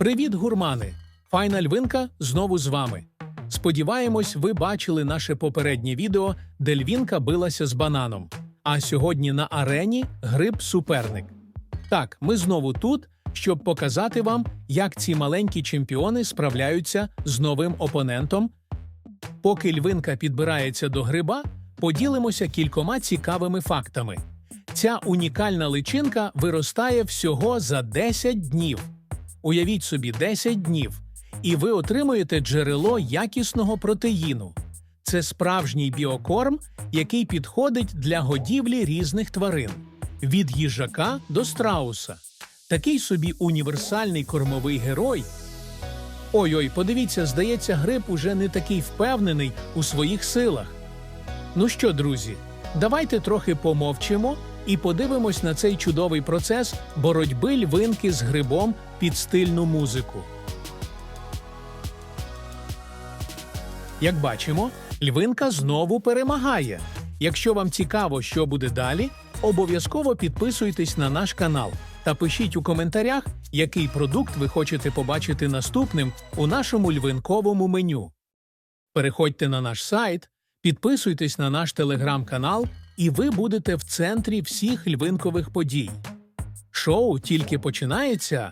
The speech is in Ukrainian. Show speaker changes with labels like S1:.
S1: Привіт, гурмани! Файна львинка знову з вами. Сподіваємось, ви бачили наше попереднє відео, де львінка билася з бананом. А сьогодні на арені гриб суперник. Так, ми знову тут, щоб показати вам, як ці маленькі чемпіони справляються з новим опонентом. Поки львинка підбирається до гриба, поділимося кількома цікавими фактами. Ця унікальна личинка виростає всього за 10 днів. Уявіть собі 10 днів, і ви отримуєте джерело якісного протеїну. Це справжній біокорм, який підходить для годівлі різних тварин від їжака до страуса. Такий собі універсальний кормовий герой. Ой-ой, подивіться, здається, гриб уже не такий впевнений у своїх силах. Ну що, друзі, давайте трохи помовчимо і подивимось на цей чудовий процес боротьби львинки з грибом під стильну музику. Як бачимо, львинка знову перемагає. Якщо вам цікаво, що буде далі, обов'язково підписуйтесь на наш канал та пишіть у коментарях, який продукт ви хочете побачити наступним у нашому львинковому меню. Переходьте на наш сайт, підписуйтесь на наш телеграм-канал, і ви будете в центрі всіх львинкових подій. Шоу тільки починається,